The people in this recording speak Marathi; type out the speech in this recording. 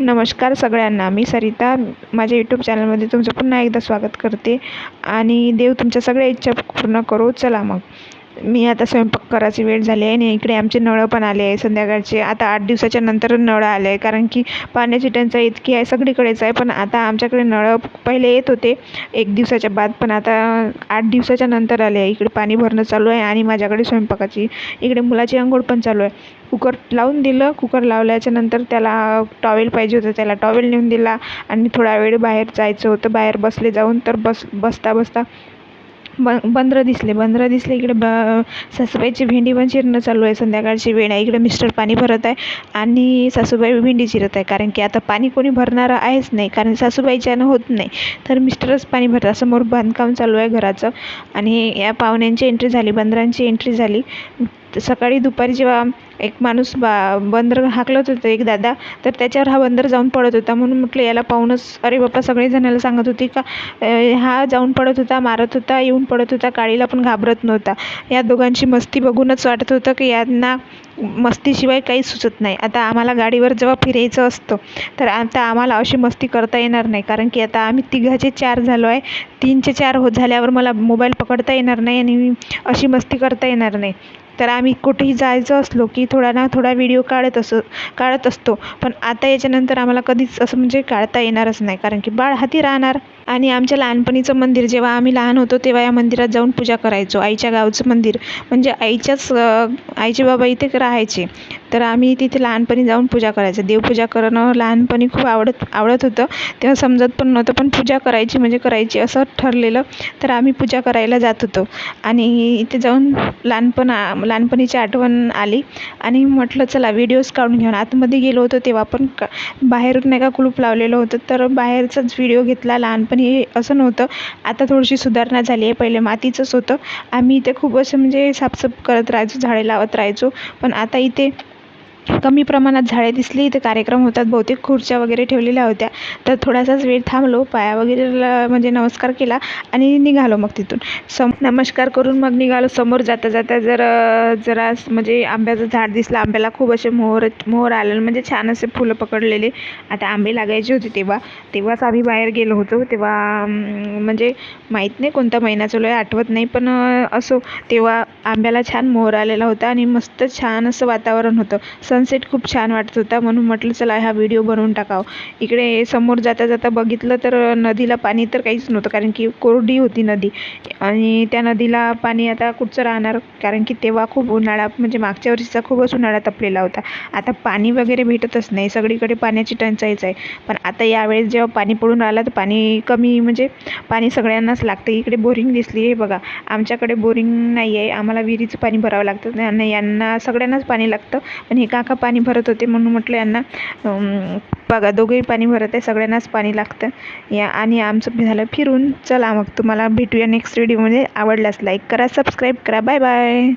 नमस्कार सगळ्यांना. मी सरिता. माझ्या यूट्यूब चॅनलमध्ये तुमचं पुन्हा एकदा स्वागत करते. आणि देव तुमच्या सगळ्या इच्छा पूर्ण करो. चला मग. मी आता स्वयंपाक करायची वेळ झाली आहे आणि इकडे आमचे नळं पण आले आहे संध्याकाळचे. आता आठ दिवसाच्या नंतर नळं आले आहे कारण की पाण्याची टंचाई इतकी आहे सगळीकडेच आहे पण आता आमच्याकडे नळं पहिले येत होते एक दिवसाच्या बाद पण आता आठ दिवसाच्या नंतर आले आहे. इकडे पाणी भरणं चालू आहे आणि माझ्याकडे स्वयंपाकाची इकडे मुलाची अंघोळ पण चालू आहे. कुकर लावून दिलं कुकर लावल्याच्या नंतर त्याला टॉवेल पाहिजे होतं त्याला टॉवेल नेऊन दिला आणि थोडा वेळ बाहेर जायचं होतं बाहेर बसले जाऊन तर बस बसता बसता ब बंदरं दिसले बंदरं दिसले इकडे ब सासूबाईची भेंडी पण चिरणं चालू आहे संध्याकाळची वेळ आहे इकडे मिस्टर पाणी भरत आहे आणि सासूबाई भेंडी चिरत आहे कारण की आता पाणी कोणी भरणारं आहेच नाही कारण सासूबाईच्यानं होत नाही तर मिस्टरच पाणी भरतात समोर बांधकाम चालू आहे घराचं आणि या पाहुण्यांची एंट्री झाली बंदरांची एंट्री झाली. सकाळी दुपारी जेव्हा एक माणूस बा बंदर हाकलत होतं एक दादा तर त्याच्यावर हा बंदर जाऊन पडत होता. म्हणून म्हटलं याला पाहूनच अरे बाप्पा सगळेजणाला सांगत होते का? हा जाऊन पडत होता मारत होता येऊन पडत होता काळीला पण घाबरत नव्हता. या दोघांची मस्ती बघूनच वाटत होतं की यांना मस्तीशिवाय काहीच सुचत नाही. आता आम्हाला गाडीवर जेव्हा फिरायचं असतं तर आता आम्हाला अशी मस्ती करता येणार नाही. कारण की आता आम्ही तिघाचे चार झालो आहे. तीनचे चार होत झाल्यावर मला मोबाईल पकडता येणार नाही आणि अशी मस्ती करता येणार नाही. तर आम्ही कुठेही जायचं असलो की थोडा ना थोडा व्हिडिओ काढत असं काढत असतो. पण आता याच्यानंतर आम्हाला कधीच असं म्हणजे काढता येणारच नाही. कारण की बाळ हाती राहणार आणि आमच्या लहानपणीचं मंदिर जेव्हा आम्ही लहान होतो तेव्हा या मंदिरात जाऊन पूजा करायचो. आईच्या गावचं मंदिर. म्हणजे आईच्याच आईचे बाबा इथे राहायचे. तर आम्ही तिथे लहानपणी जाऊन पूजा करायचो. देवपूजा करणं लहानपणी खूप आवडत आवडत होतं. तेव्हा समजत पण नव्हतं पण पूजा करायची म्हणजे करायची असं ठरलेलं. तर आम्ही पूजा करायला जात होतो. आणि इथे जाऊन लहानपण लहानपणीची आठवण आली. आणि म्हटलं चला व्हिडिओज काढून घेऊन. आतमध्ये गेलो होतो तेव्हा पण का बाहेरून नाही का कुलूप लावलेलं होतं. तर बाहेरचाच व्हिडिओ घेतला. लहानपणी असं नव्हतं. आता थोडीशी सुधारणा झाली आहे. पहिले मातीचंच होतं. आम्ही इथे खूप असं म्हणजे साफसफ करत राहायचो झाडे लावत राहायचो. पण इथे कमी प्रमाणात झाडे दिसली इथे कार्यक्रम होतात बहुतेक खुर्च्या वगैरे ठेवलेल्या होत्या. तर थोडासाच वेळ थांबलो पाया वगैरे म्हणजे नमस्कार केला आणि निघालो मग तिथून. सम नमस्कार करून मग निघालो. समोर जाता जाता जर जरा म्हणजे आंब्याचं झाड दिसलं आंब्याला खूप असे मोहर मोहर आलेले म्हणजे छान असे फुलं पकडलेले. आता आंबे लागायचे होते तेव्हा. तेव्हाच आम्ही बाहेर गेलो होतो. तेव्हा म्हणजे माहीत नाही कोणता महिना चालू आहे आठवत नाही. पण असो तेव्हा आंब्याला छान मोहर आलेला होता आणि मस्त छान असं वातावरण होतं. सनसेट खूप छान वाटत होता म्हणून म्हटलं चला हा व्हिडिओ बनवून टाकावं. इकडे समोर जाता जाता बघितलं तर नदीला पाणी तर काहीच नव्हतं कारण की कोरडी होती नदी. आणि त्या नदीला पाणी आता कुठचं राहणार? कारण की तेव्हा खूप उन्हाळा म्हणजे मागच्या वर्षीचा खूपच उन्हाळा तपलेला होता. आता पाणी वगैरे भेटतच नाही सगळीकडे पाण्याची टंचाईच आहे. पण आता यावेळेस जेव्हा पाणी पडून राहिलं तर पाणी कमी म्हणजे पाणी सगळ्यांनाच लागतं. इकडे बोरिंग दिसली आहे बघा. आमच्याकडे बोरिंग नाही आहे आम्हाला विहिरीचं पाणी भरावं लागतं. आणि यांना सगळ्यांनाच पाणी लागतं. पण हे का काका पाणी भरत होते म्हणून म्हटलं यांना बघा दोघंही पाणी भरत आहे सगळ्यांनाच पाणी लागतं. या आणि आमचं झालं फिरून. चला मग तुम्हाला भेटूया नेक्स्ट व्हिडिओमध्ये आवडल्यास लाईक करा सबस्क्राईब करा. Bye bye